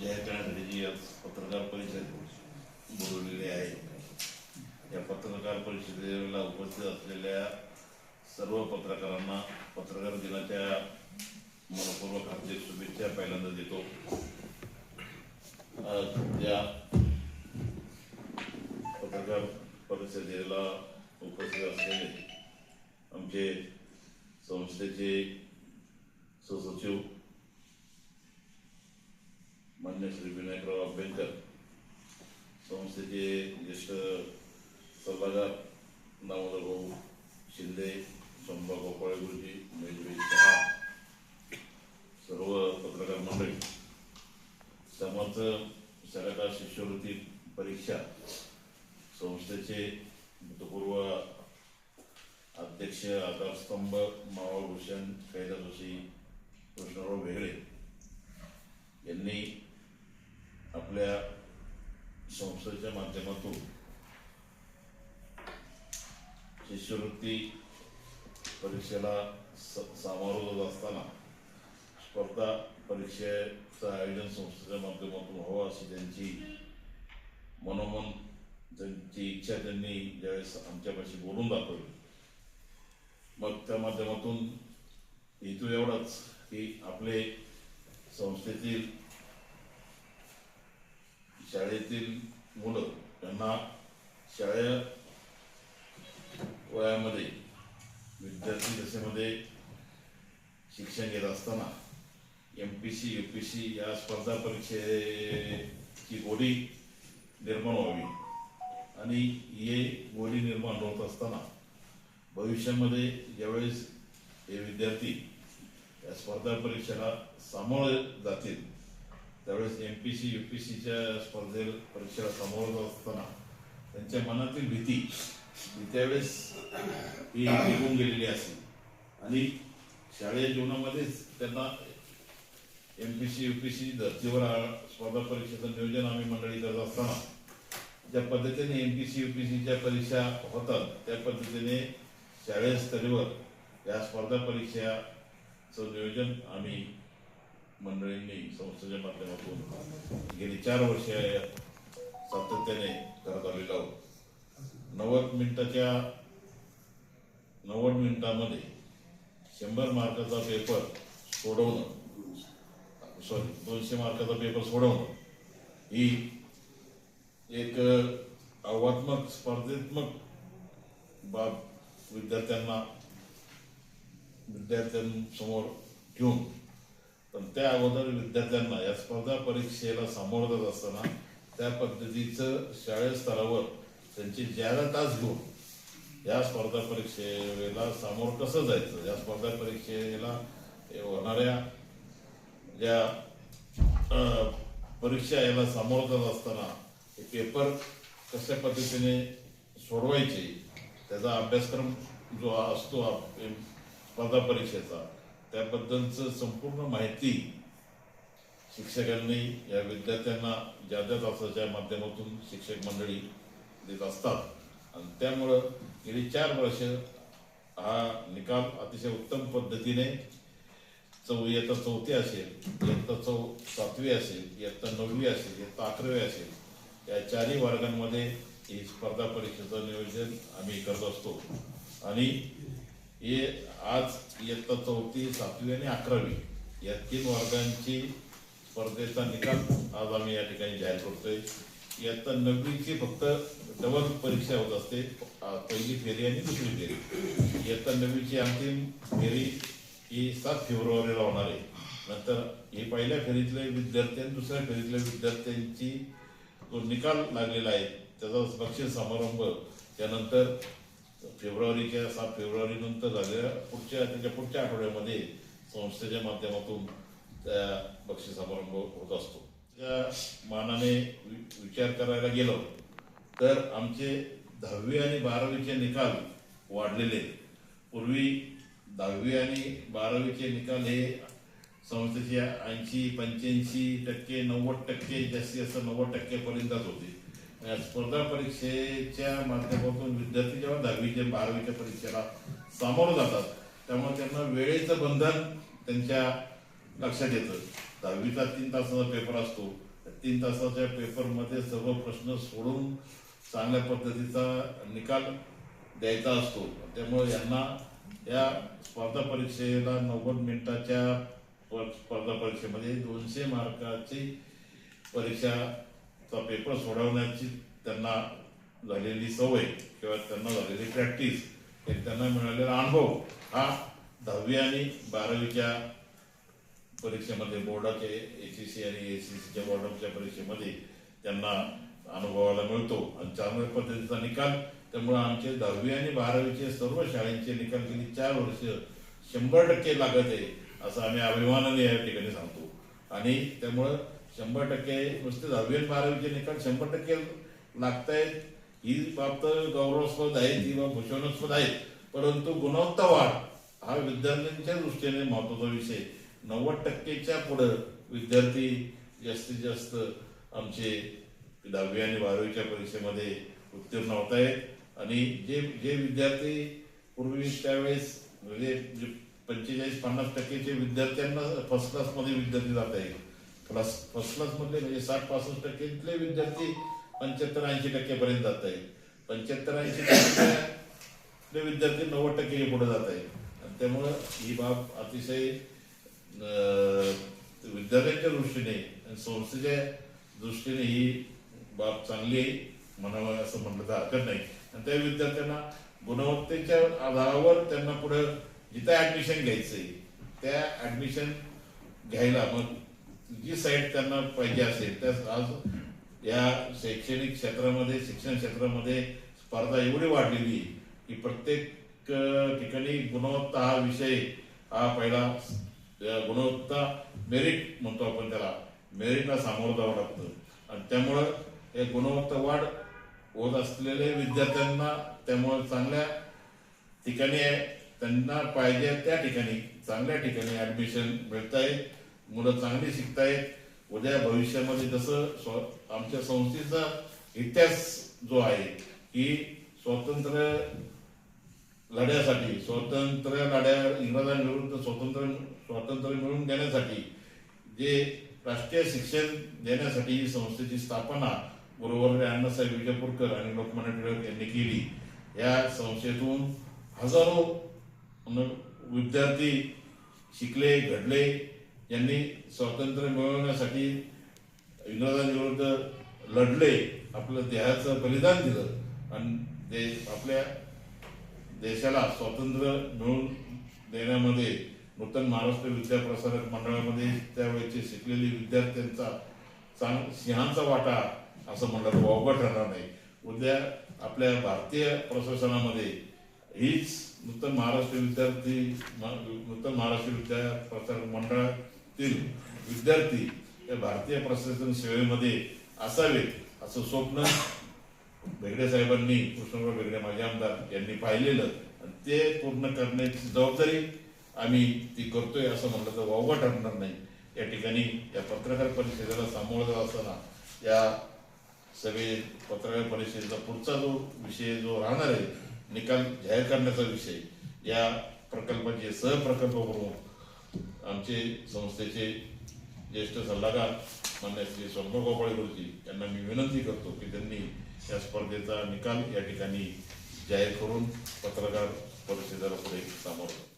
जाहीर आज पत्रकार परिषद बोलवलेली आहे या पत्रकार परिषदेला उपस्थित असलेल्या सर्व पत्रकारांना पत्रकार दिनाच्या मनपूर्वक हार्दिक शुभेच्छा पहिल्यांदा देतो आज या पत्रकार परिषदेला उपस्थित असलेले आमचे संस्थेचे सहसचिव मान्य श्री आंबेडकर संस्थेचे ज्येष्ठ सल्लागार दामोदर भाऊ शिंदे शंभा गोपाळे गुरुजी महेशभाई शहा सर्व पत्रकार मंडळी समर्थ सरकार शिष्यवृत्ती परीक्षा संस्थेचे भूतपूर्व अध्यक्ष आधारस्तंभ मावळभूषण जोशी कृष्णराव भेगळे यांनी आपल्या संस्थेच्या माध्यमातून शिष्यवृत्ती परीक्षेला स- सामोरं जात असताना स्पर्धा परीक्षेचं आयोजन संस्थेच्या माध्यमातून व्हावं अशी त्यांची मनोमन त्यांची इच्छा त्यांनी ज्यावेळेस आमच्यापाशी बोलून दाखवली. मग त्या माध्यमातून हेतू एवढाच की आपले संस्थेतील शाळेतील मुलं त्यांना शाळे वयामध्ये विद्यार्थी दशेमध्ये शिक्षण घेत असताना M P C U P C या स्पर्धा परीक्षेची गोडी निर्माण व्हावी. आणि हे गोडी निर्माण होत असताना भविष्यामध्ये ज्यावेळेस हे विद्यार्थी या स्पर्धा परीक्षेला सामोरे जातील त्यावेळेस M P C U P सीच्या स्पर्धे परीक्षेला सामोरं जात असताना त्यांच्या मनातील भीती त्यावेळेस ही निघून गेलेली असेल. आणि शालेय जीवनामध्येच त्यांना M P C U P C धर्तीवर स्पर्धा परीक्षेचं नियोजन आम्ही मंडळी करत असताना ज्या पद्धतीने M P C U P सीच्या परीक्षा होतात त्या पद्धतीने शालेय स्तरीवर या स्पर्धा परीक्षाचं नियोजन आम्ही मंडळींनी संस्थेच्या माध्यमातून गेली चार वर्ष सातत्याने करत आलेलो आहोत. नव्वद मिनिटाच्या नव्वद मिनिटामध्ये शंभर मार्काचा पेपर सोडवणं सॉरी दोनशे मार्काचा पेपर सोडवणं ही एक आव्हात्मक स्पर्धात्मक बाब विद्यार्थ्यांना विद्यार्थ्यांसमोर ठेवून पण त्या अगोदर विद्यार्थ्यांना या स्पर्धा परीक्षेला सामोरं जात असताना त्या पद्धतीचं शाळेत स्तरावर त्यांची ज्यादा तास घेऊन या स्पर्धा परीक्षेला सामोरं कसं जायचं? या स्पर्धा परीक्षेला होणाऱ्या ज्या परीक्षा याला सामोरं जात असताना हे पेपर कशा पद्धतीने सोडवायचे? त्याचा अभ्यासक्रम जो असतो स्पर्धा परीक्षेचा त्याबद्दलचं संपूर्ण माहिती शिक्षकांनी या विद्यार्थ्यांना ज्या त्या तासाच्या माध्यमातून शिक्षक मंडळी देत असतात. आणि त्यामुळं गेली चार वर्ष हा निकाल अतिशय उत्तम पद्धतीने चौ इयत्ता चौथी असेल इयत्ता चौ सातवी असेल इयत्ता नववी असेल इयत्ता अकरावी असेल या चारही वर्गांमध्ये ही स्पर्धा परीक्षेचं नियोजन आम्ही करत असतो. आणि हे आज इयत्ता चौथी सातवी आणि अकरावी या तीन वर्गांची स्पर्धेचा निकाल आज आम्ही या ठिकाणी जाहीर करतोय. इयत्ता नववीची फक्त डबल परीक्षा होत असते. पहिली फेरी आणि दुसरी फेरी. इयत्ता नववीची अंतिम फेरी ही सात फेब्रुवारीला होणार आहे. नंतर हे पहिल्या फेरीतले विद्यार्थी आणि दुसऱ्या फेरीतल्या विद्यार्थ्यांची जो निकाल लागलेला आहे त्याचा बक्षीस समारंभ त्यानंतर फेब्रुवारीच्या सात फेब्रुवारी नंतर झालेल्या पुढच्या त्याच्या पुढच्या आठवड्यामध्ये संस्थेच्या माध्यमातून त्या बक्षीस समारंभ होत असतो. त्या मानाने वि- विचार करायला गेलो तर आमचे दहावी आणि बारावीचे निकाल वाढलेले. पूर्वी दहावी आणि बारावीचे निकाल हे संस्थेचे ऐंशी पंच्याऐंशी टक्के नव्वद टक्के जास्तीत जास्त नव्वद टक्क्यापर्यंतच होते. या स्पर्धा परीक्षेच्या माध्यमातून विद्यार्थी जेव्हा दहावीच्या बारावीच्या परीक्षेला सामोरं जातात त्यामुळे त्यांना वेळेचं बंधन त्यांच्या लक्षात येतं. दहावीचा तीन तासाचा पेपर असतो. तीन तासाच्या पेपरमध्ये सर्व प्रश्न सोडून चांगल्या पद्धतीचा निकाल द्यायचा असतो. त्यामुळे यांना या स्पर्धा परीक्षेला नव्वद मिनिटाच्या स्पर्धा परीक्षेमध्ये दोनशे मार्काची परीक्षा चा पेपर सोडवण्याची त्यांना झालेली सवय किंवा त्यांना झालेली प्रॅक्टिस हे त्यांना मिळालेला अनुभव हा दहावी आणि बारावीच्या परीक्षेमध्ये बोर्डाचे ए सी सी आणि ए सी सीच्या बोर्डाच्या परीक्षेमध्ये त्यांना अनुभवाला मिळतो. आणि चांगल्या पद्धतीचा निकाल त्यामुळे आमचे दहावी आणि बारावीचे सर्व शाळेचे निकाल गेली चार वर्ष शंभर टक्के लागत आहे असं आम्ही अभिमानाने या ठिकाणी सांगतो. आणि त्यामुळं शंभर टक्के नुसते दहावी आणि बारावीचे निकाल शंभर टक्के लागतायत. ही बाब तर गौरवास्पद आहे ही बाब भूषणास्पद आहे. परंतु गुणवत्ता वाढ हा विद्यार्थ्यांच्या दृष्टीने महत्त्वाचा विषय नव्वद टक्केच्या पुढं विद्यार्थी जास्तीत जास्त आमचे दहावी आणि बारावीच्या परीक्षेमध्ये उत्तीर्ण होत आहेत आणि जे जे विद्यार्थी पूर्वी त्यावेळेस म्हणजे जे पंचेचाळीस पन्नास टक्केचे विद्यार्थ्यांना फर्स्ट क्लासमध्ये विद्यार्थी जात आहेत क्लास फर्स्ट क्लासमधले म्हणजे साठ पासष्ट टक्केतले विद्यार्थी पंच्याहत्तर ऐंशी टक्केपर्यंत जात आहे पंच्याहत्तर ऐंशी टक्के विद्यार्थी नव्वद टक्के पुढे जात आहे आणि त्यामुळं ही बाब अतिशय विद्यार्थ्यांच्या दृष्टीने संस्थेच्या दृष्टीने ही बाब चांगली म्हणावं असं म्हटलं तर हरकत नाही. आणि त्या विद्यार्थ्यांना गुणवत्तेच्या आधारावर त्यांना पुढं जिथं ऍडमिशन घ्यायचंय त्या ऍडमिशन घ्यायला मग जी साईड त्यांना पाहिजे असेल त्या आज या शैक्षणिक क्षेत्रामध्ये शिक्षण क्षेत्रामध्ये स्पर्धा एवढी वाढलेली की प्रत्येक ठिकाणी गुणवत्ता हा विषय हा पहिला गुणवत्ता मेरिट म्हणतो आपण त्याला. मेरिटला सामोरं जावं लागतं. आणि त्यामुळं हे गुणवत्ता वाढ होत असलेले विद्यार्थ्यांना त्यामुळं चांगल्या ठिकाणी त्यांना पाहिजे त्या ठिकाणी चांगल्या ठिकाणी ऍडमिशन येईल मुलं चांगली शिकतायत. उद्या भविष्यामध्ये जसं स्व- आमच्या संस्थेचा इतिहास जो आहे की स्वातंत्र्य लढ्यासाठी स्वातंत्र्य लढ्या इंग्रजांविरुद्ध स्वतंत्र स्वातंत्र्य मिळवून देण्यासाठी जे राष्ट्रीय शिक्षण देण्यासाठी ही संस्थेची स्थापना गुरुवर्य अण्णासाहेब विजयपूरकर आणि लोकमान्य टिळक यांनी केली. या संस्थेतून हजारो विद्यार्थी शिकले घडले. यांनी स्वातंत्र्य मिळवण्यासाठी इंग्रजांविरुद्ध लढले आपलं देहाचं बलिदान दिलं. आणि ते आपल्या देशाला स्वातंत्र्य मिळवून देण्यामध्ये नूतन महाराष्ट्र विद्याप्रसारक मंडळामध्ये त्यावेळेचे शिकलेले विद्यार्थ्यांचा चांग सिंहांचा वाटा असं म्हणलं तर वावगं ठरणार नाही. उद्या आपल्या भारतीय प्रशासनामध्ये हीच नूतन महाराष्ट्र विद्यार्थी नूतन महाराष्ट्र विद्या प्रसारक तील विद्यार्थी या भारतीय प्रशासन सेवेमध्ये असावेत असं स्वप्न बेगडे साहेबांनी कृष्णराव बेगडे माझे आमदार यांनी पाहिलेलं. आणि ते पूर्ण करण्याची जबाबदारी आम्ही ती करतोय असं म्हणलं तर वावगा ठरणार नाही. या ठिकाणी या पत्रकार परिषदेला सामोरं जात असताना या सगळे पत्रकार परिषदेचा पुढचा जो विषय जो राहणार आहे निकाल जाहीर करण्याचा विषय या प्रकल्पाचे सहप्रकल्प प्रमुख आमचे संस्थेचे ज्येष्ठ सल्लागार मान्य श्री स्वप्न गोपाळे गुरुजी यांना मी विनंती करतो की त्यांनी या स्पर्धेचा निकाल या ठिकाणी जाहीर करून पत्रकार परिषदेला पुढे सामोरं